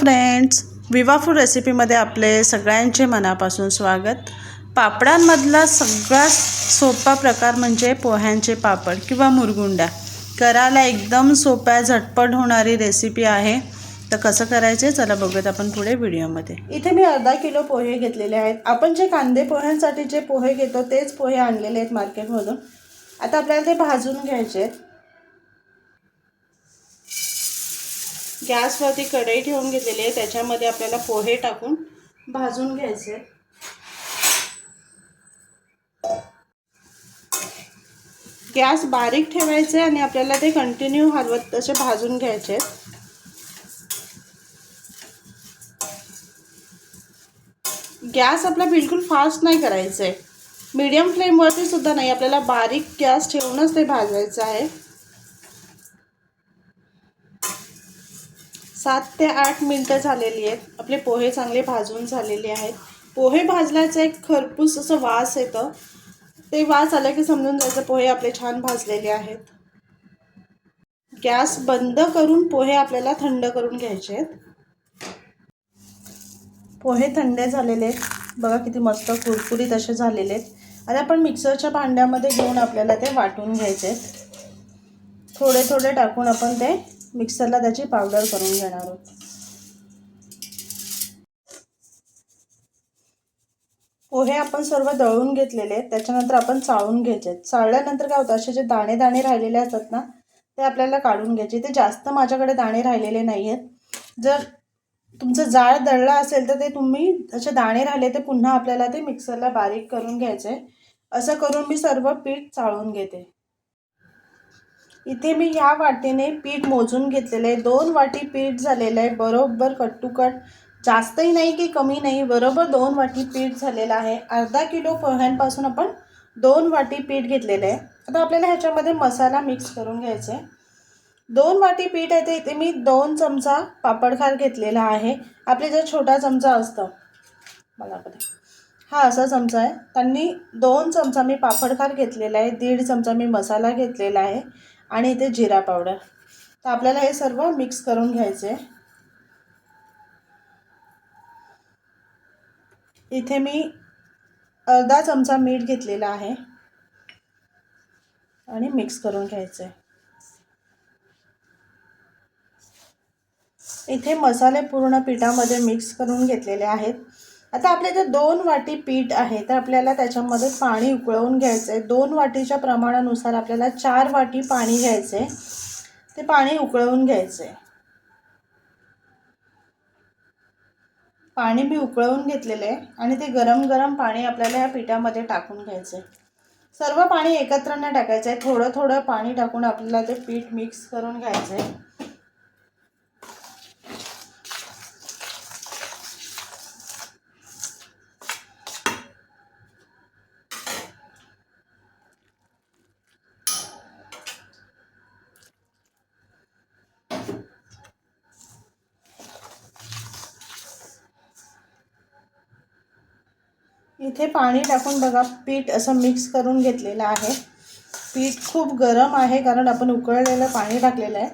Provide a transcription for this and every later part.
Friends विवा food रेसिपीमध्ये आपले सगळ्यांचे मनापासून स्वागत. पापडांमधला सगळ्यात सोपा प्रकार म्हणजे पोह्यांचे पापड किंवा मुरगुंड्या करायला एकदम सोप्या झटपट होणारी रेसिपी आहे. तर कसं करायचे? चला बघूयात आपण पुढे व्हिडिओमध्ये. इथे मी अर्धा किलो पोहे घेतलेले आहेत. आपण जे कांदे पोह्यांसाठी जे पोहे घेतो तेच पोहे आणलेले आहेत मार्केटमधून आता आपल्याला ते भाजून घ्यायचे आहेत. गॅसवरती कढई ठेवून घेतलेली आहे. त्याच्यामध्ये आपल्याला पोहे टाकून भाजून घ्यायचे गॅस बारीक ठेवायचे आणि आपल्याला ते कंटिन्यू हलवत तसे भाजून घ्यायचे गॅस आपला बिलकुल फास्ट नाही करायचं आहे मीडियम फ्लेमवरती सुद्धा नाही. आपल्याला बारीक गॅस ठेवूनच ते भाजायचं आहे. सात ते आठ मिनटं झालेली आहेत. आपले पोहे चांगले भाजून झालेले आहेत. पोहे भाजल्याचा एक खरपूस असं वास येतं. ते वास आलं की समजून जायचं पोहे आपले छान भाजलेले आहेत. गॅस बंद करून पोहे आपल्याला थंड करून घ्यायचे आहेत. पोहे थंड झालेले आहेत. बघा किती मस्त कुरकुरीत असे झालेले आहेत. आणि आपण मिक्सरच्या भांड्यामध्ये घेऊन आपल्याला ते वाटून घ्यायचे आहेत. थोडे थोडे टाकून आपण ते मिक्सरला त्याची पावडर करून घेणार आहोत. पोहे आपण सर्व दळून घेतलेले आहेत त्याच्यानंतर आपण चाळून घ्यायचे चाळल्यानंतर काय होतं असे जे दाणे दाणे राहिलेले असतात ना ते आपल्याला काढून घ्यायचे. ते जास्त माझ्याकडे दाणे राहिलेले नाही आहेत. जर तुमचं जाळ दळलं असेल तर ते तुम्ही असे दाणे राहिले ते पुन्हा आपल्याला ते मिक्सरला बारीक करून घ्यायचे. असं करून मी सर्व पीठ चाळून घेते. इथे मी ह्या वाटीने पीठ मोजून घेतलेलं आहे. दोन वाटी पीठ झालेलं आहे. बरोबर कट जास्तही नाही की कमी नाही बरोबर दोन वाटी पीठ झालेलं आहे. अर्धा किलो पोह्यांपासून आपण दोन वाटी पीठ घेतलेलं आहे. आता आपल्याला ह्याच्यामध्ये मसाला मिक्स करून घ्यायचा आहे. दोन वाटी पीठ आहे ते इथे मी दोन चमचा पापडखार घेतलेला आहे. आपले जे छोटा चमचा असतं. मला हा असा चमचा आहे. त्यांनी दोन चमचा मी पापडखार घेतलेला आहे. दीड चमचा मी मसाला घेतलेला आहे. आणि इथे जिरा पावडर. तर आपल्याला हे सर्व मिक्स करून घ्यायचे. आहे इथे मी अर्धा चमचा मीठ घेतलेला आहे. आणि मिक्स करून घ्यायचं. आहे इथे मसाले पूर्ण पिठामध्ये मिक्स करून घेतलेले आहेत. आता आपल्या इथे दोन वाटी पीठ आहे तर आपल्याला त्याच्यामध्ये पाणी उकळवून घ्यायचं आहे दोन वाटीच्या प्रमाणानुसार आपल्याला चार वाटी पाणी घ्यायचं आहे ते पाणी उकळवून घ्यायचं आहे पाणी मी उकळवून घेतलेलं आहे आणि ते गरम गरम पाणी आपल्याला या पिठामध्ये टाकून घ्यायचं आहे सर्व पाणी एकत्र नाही टाकायचं आहे थोडं थोडं पाणी टाकून आपल्याला ते पीठ मिक्स करून घ्यायचं आहे इथे पाणी टाकून बघा पीठ असं मिक्स करून घेतलेलं आहे. पीठ खूप गरम आहे कारण आपण उकळलेलं पाणी टाकलेलं आहे.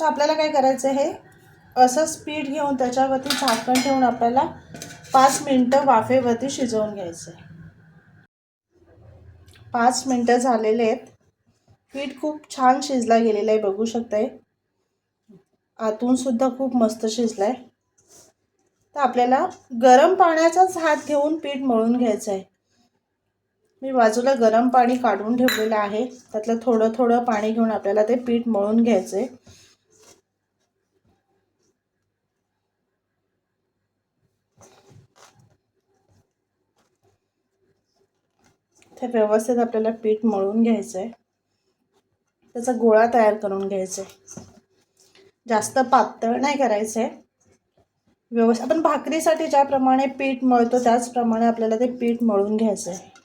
तर आपल्याला काय करायचं आहे? असंच पीठ घेऊन त्याच्यावरती झाकण ठेवून आपल्याला पाच मिनटं वाफेवरती शिजवून घ्यायचं आहे. पाच मिनटं झालेले आहेत. पीठ खूप छान शिजला गेलेलं आहे बघू शकताय. आतूनसुद्धा खूप मस्त शिजलं आहे तर आपल्याला गरम पाण्याचाच हात घेऊन पीठ मळून घ्यायचं आहे. मी बाजूला गरम पाणी काढून ठेवलेलं आहे. त्यातलं थोडं थोडं पाणी घेऊन आपल्याला ते पीठ मळून घ्यायचं आहे ते व्यवस्थित आपल्याला पीठ मळून घ्यायचं आहे त्याचा गोळा तयार करून घ्यायचा आहे जास्त पातळ नाही करायचं आहे व्यवस्थित. आपण भाकरीसाठी ज्याप्रमाणे पीठ मळतो त्याचप्रमाणे आपल्याला ते पीठ मळून घ्यायचं आहे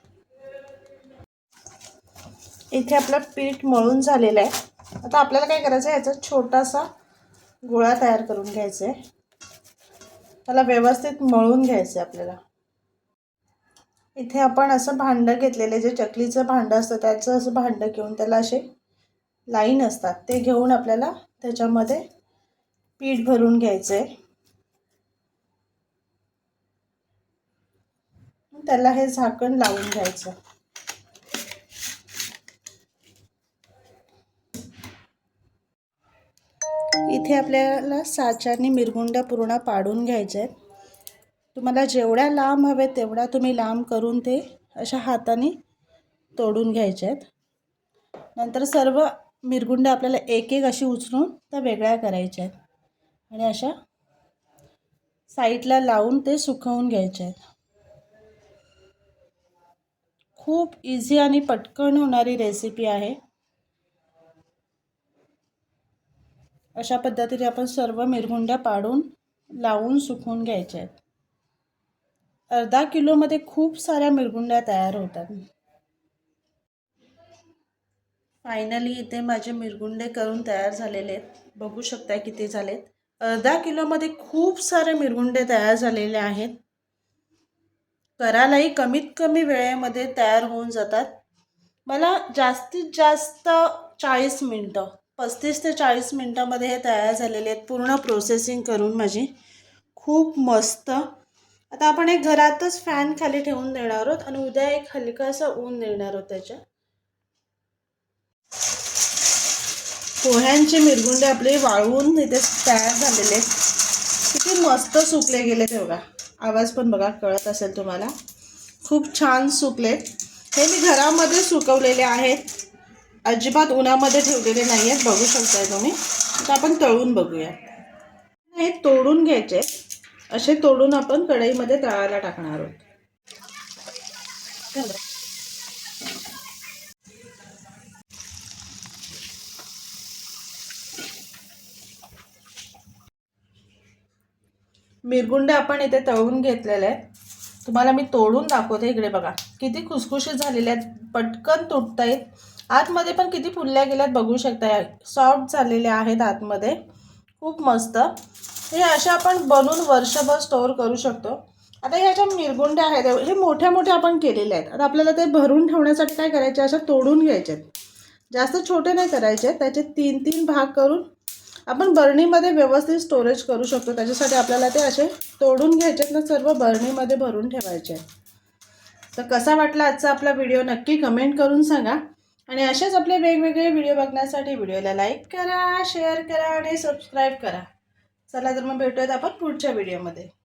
इथे आपलं पीठ मळून झालेलं आहे. आता आपल्याला काय करायचं आहे याचा छोटासा गोळा तयार करून घ्यायचा आहे त्याला व्यवस्थित मळून घ्यायचं आहे आपल्याला. इथे आपण असं भांडं घेतलेलं जे चकलीचं भांडं असतं त्याचं असं भांडं घेऊन त्याला असे लाईन असतात. ते घेऊन आपल्याला त्याच्यामध्ये पीठ भरून घ्यायचं आहे त्याला हे झाकण लावून घ्यायचं. इथे आपल्याला साच्याने मिरगुंड्या पूर्ण पाडून घ्यायच्या आहेत तुम्हाला जेवढ्या लांब हवे तेवढ्या तुम्ही लांब करून ते अशा हाताने तोडून घ्यायचे आहेत नंतर सर्व मिरगुंड आपल्याला एक एक अशी उचलून त्या वेगळ्या करायच्या आहेत आणि अशा साईडला लावून ते सुकवून घ्यायचे आहेत खूप इझी आणि पटकन होणारी रेसिपी आहे. अशा पद्धतीने आपण सर्व मिरगुंड्या पाडून लावून सुकवून घ्यायच्या आहेत. अर्धा किलोमध्ये खूप साऱ्या मिरगुंड्या तयार होतात. फायनली इथे माझे मिरगुंडे करून तयार झालेले आहेत. बघू शकता किती झालेत. अर्धा किलोमध्ये खूप सारे मिरगुंडे तयार झालेले आहेत. करायलाही कमीत कमी वेळेमध्ये तयार होऊन जातात. मला जास्तीत जास्त चाळीस मिनटं पस्तीस ते चाळीस मिनटामध्ये हे तयार झालेले आहेत. पूर्ण प्रोसेसिंग करून माझी खूप मस्त. आता आपण एक घरातच फॅन खाली ठेवून देणार आहोत आणि उद्या एक हलकासा ऊन देणार आहोत त्याच्या. पोह्यांचे मिरगुंडे आपले वाळवून इथे तयार झालेले आहेत. किती मस्त सुकले गेले तेवढा आवाज पण बघा कळत असेल तुम्हाला. खूप छान सुकलेत हे मी घरामध्ये सुकवलेले आहेत. अजिबात उन्हामध्ये ठेवलेले नाही आहेत बघू शकताय तुम्ही. आता आपण तळून बघूया. हे तोडून घ्यायचे. असे तोडून आपण कढईमध्ये तळायला टाकणार आहोत. मिरगुंडे आपण इथे तळून घेतलेले आहेत. तुम्हाला मी तोडून दाखवते इकडे बघा. किती खुसखुशीत झालेले आहेत. पटकन तुटत आहेत आतमध्ये पण किती फुलल्या गेल्यात बघू शकता. सॉफ्ट झालेल्या आहेत आतमध्ये. खूप मस्त. हे अशा आपण बनवून वर्षभर स्टोअर करू शकतो. आता ह्या ज्या मिरगुंड्या आहेत हे मोठ्या मोठ्या आपण केलेल्या आहेत. आता आपल्याला ते भरून ठेवण्यासाठी काय करायचे? अशा तोडून घ्यायचे जास्त छोटे नाही करायचे. त्याचे तीन तीन भाग करून आपण बरणीमध्ये व्यवस्थित स्टोरेज करू शकतो. त्याच्यासाठी आपल्याला ते असे तोडून घ्यायचे ना सर्व बरणीमध्ये भरून ठेवायचे. तर कसा वाटला आजचा आपला व्हिडिओ नक्की कमेंट करून सांगा. आणि असेच आपले वेगवेगळे व्हिडिओ बघण्यासाठी व्हिडिओला लाईक करा शेअर करा आणि सबस्क्राईब करा. चला तर मग भेटूयात आपण पुढच्या व्हिडिओमध्ये